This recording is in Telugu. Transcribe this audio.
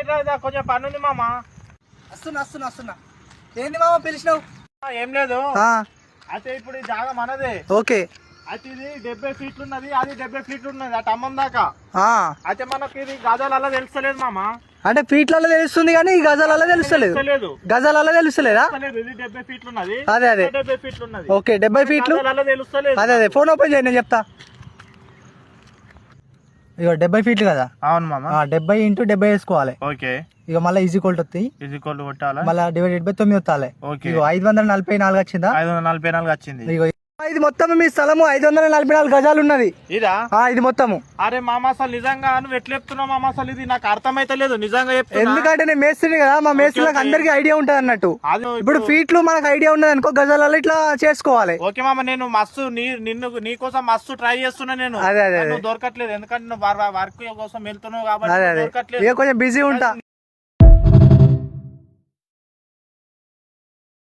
ఇట్లా కొంచెం పని ఉంది మామ. వస్తున్నా వస్తున్నా వస్తున్నా ఏంది మామ పిలిచినావు? ఏం లేదు. అయితే ఇప్పుడు ఈ జాగా మనదే. ఓకే. అయితే ఇది డెబ్బై ఫీట్లు ఉన్నది అది డెబ్బై ఫీట్లు ఉన్నది అటు అమ్మం దాకా. అయితే మనకి ఇది గజాలలో తెలుస్తలేదు మామ. అంటే ఫీట్లలో తెలుస్తుంది కానీ ఈ గజాలలో తెలుస్తలేదు. గజాలలో తెలుస్తలేదా. డెబ్బై ఫీట్లు ఉన్నది. అదే అదే. డెబ్బై ఫీట్లు ఉన్నది. ఓకే డెబ్బై ఫీట్లు. అదే అదే. ఫోన్ ఓపెన్ చేయండి నేను చెప్తా. ఇక డెబ్బై ఫీట్లు కదా? అవును మామ. డెబ్బై ఇంటూ డెబ్బై వేసుకోవాలి. ఓకే. ఇక మళ్ళీ ఈజీ కోల్ట్ వస్తాయి ఇది కొట్టు కొట్టాలా? మళ్ళీ డివైడెడ్ బై తొమ్మిది వస్తాయి ఓకే. ఐదు వందల నలభై నాలుగు వచ్చిందా? ఐదు వందల నలభై నాలుగు వచ్చింది. ఇది మొత్తం మీ స్థలము ఐదు వందల నలభై నాలుగు గజాలు ఉన్నది ఇదా ఇది మొత్తము. అరే మామ అసలు నిజంగా నువ్వు ఎట్లా చెప్తున్నావు మామ అసలు ఇది నాకు అర్థమైతలేదు నిజంగా చెప్తున్నా. ఎందుకంటే నేను మేస్త్రిని కదా మా మేస్త్రులకు అందరికి ఐడియా ఉంటది అన్నట్టు. ఇప్పుడు ఫీట్లు మనకు ఐడియా ఉన్నది అనుకో గజాలలో ఇట్లా చేసుకోవాలి. ఓకే మామ నేను మస్తు నిన్ను నీ కోసం మస్తు ట్రై చేస్తున్నా నేను. అదే, అదే, దొరకట్లేదు ఎందుకంటే నువ్వు వర్క్ కోసం వెళ్తున్నావు కాబట్టి దొరకట్లేదు. కొంచెం బిజీ ఉంటా.